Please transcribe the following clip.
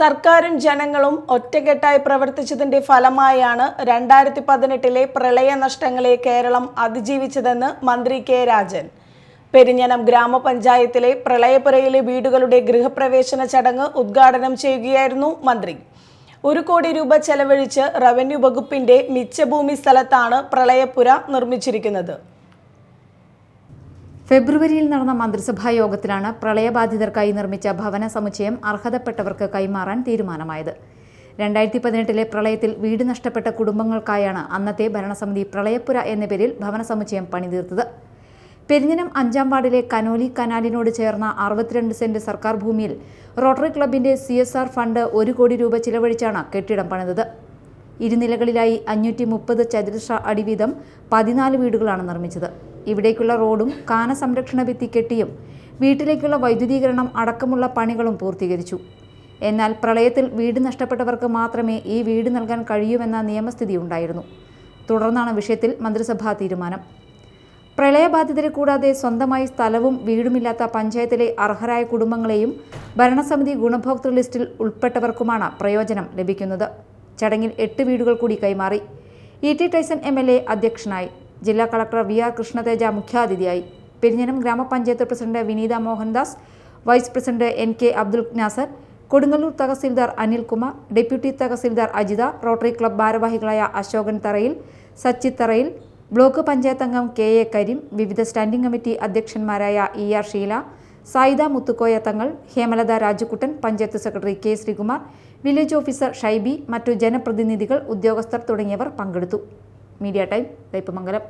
സർക്കാരും ജനങ്ങളും ഒറ്റക്കെട്ടായി പ്രവർത്തിച്ചതിന്റെ ഫലമായാണ് രണ്ടായിരത്തി പതിനെട്ടിലെ പ്രളയ നഷ്ടങ്ങളെ കേരളം അതിജീവിച്ചതെന്ന് മന്ത്രി കെ രാജൻ. പെരിഞ്ഞനം ഗ്രാമപഞ്ചായത്തിലെ പ്രളയപുരയിലെ വീടുകളുടെ ഗൃഹപ്രവേശന ചടങ്ങ് ഉദ്ഘാടനം ചെയ്യുകയായിരുന്നു മന്ത്രി. ഒരു കോടി രൂപ ചെലവഴിച്ച് റവന്യൂ വകുപ്പിന്റെ മിച്ചഭൂമി സ്ഥലത്താണ് പ്രളയപുര നിർമ്മിച്ചിരിക്കുന്നത്. ഫെബ്രുവരിയിൽ നടന്ന മന്ത്രിസഭാ യോഗത്തിലാണ് പ്രളയബാധിതർക്കായി നിർമ്മിച്ച ഭവന സമുച്ചയം അർഹതപ്പെട്ടവർക്ക് കൈമാറാൻ തീരുമാനമായത്. രണ്ടായിരത്തി പതിനെട്ടിലെ പ്രളയത്തിൽ വീട് നഷ്ടപ്പെട്ട കുടുംബങ്ങൾക്കായാണ് അന്നത്തെ ഭരണസമിതി പ്രളയപ്പുര എന്ന പേരിൽ ഭവന സമുച്ചയം പണിതീർത്തത്. പെരിഞ്ഞനം അഞ്ചാം വാർഡിലെ കനോലി കനാലിനോട് ചേർന്ന അറുപത്തിരണ്ട് സെന്റ് സർക്കാർ ഭൂമിയിൽ റോട്ടറി ക്ലബിന്റെ സി ഫണ്ട് ഒരു കോടി രൂപ ചിലവഴിച്ചാണ് കെട്ടിടം പണിതത്. ഇരുനിലകളിലായി അഞ്ഞൂറ്റി മുപ്പത് ചതുരശ്ര അടി വീതം പതിനാല് വീടുകളാണ് നിർമ്മിച്ചത്. ഇവിടേക്കുള്ള റോഡും കാന സംരക്ഷണ ഭിത്തി കെട്ടിയും വീട്ടിലേക്കുള്ള വൈദ്യുതീകരണം അടക്കമുള്ള പണികളും പൂർത്തീകരിച്ചു. എന്നാൽ പ്രളയത്തിൽ വീട് നഷ്ടപ്പെട്ടവർക്ക് മാത്രമേ ഈ വീട് നൽകാൻ കഴിയൂവെന്ന നിയമസ്ഥിതി ഉണ്ടായിരുന്നു. തുടർന്നാണ് വിഷയത്തിൽ മന്ത്രിസഭാ തീരുമാനം. പ്രളയബാധിതരെ കൂടാതെ സ്വന്തമായി സ്ഥലവും വീടുമില്ലാത്ത പഞ്ചായത്തിലെ അർഹരായ കുടുംബങ്ങളെയും ഭരണസമിതി ഗുണഭോക്തൃ ലിസ്റ്റിൽ ഉൾപ്പെട്ടവർക്കുമാണ് പ്രയോജനം ലഭിക്കുന്നത്. ചടങ്ങിൽ എട്ട് വീടുകൾ കൂടി കൈമാറി. E T Taison M L A അധ്യക്ഷനായി. ജില്ലാ കളക്ടർ വി ആർ കൃഷ്ണതേജ മുഖ്യാതിഥിയായി. പെരിഞ്ഞനം ഗ്രാമപഞ്ചായത്ത് president Vineetha Mohandas vice president N K Abdul Nasser Kodungallur tahsildar Anilkumar deputy tahsildar Ajitha rotary club ഭാരവാഹികളായ അശോകൻ തറയിൽ സച്ചിത് തറയിൽ ബ്ലോക്ക് പഞ്ചായത്ത് അംഗം കെ എ കരീം വിവിധ standing committee അധ്യക്ഷന്മാരായ E R Sheela Sayida Muthukoya Thangal Hemalatha Rajukuttan panchayat secretary K Sreekumar village officer Shaibi മറ്റു ജനപ്രതിനിധികൾ ഉദ്യോഗസ്ഥർ തുടങ്ങിയവർ പങ്കെടുത്തു. Media time Kaipamangalam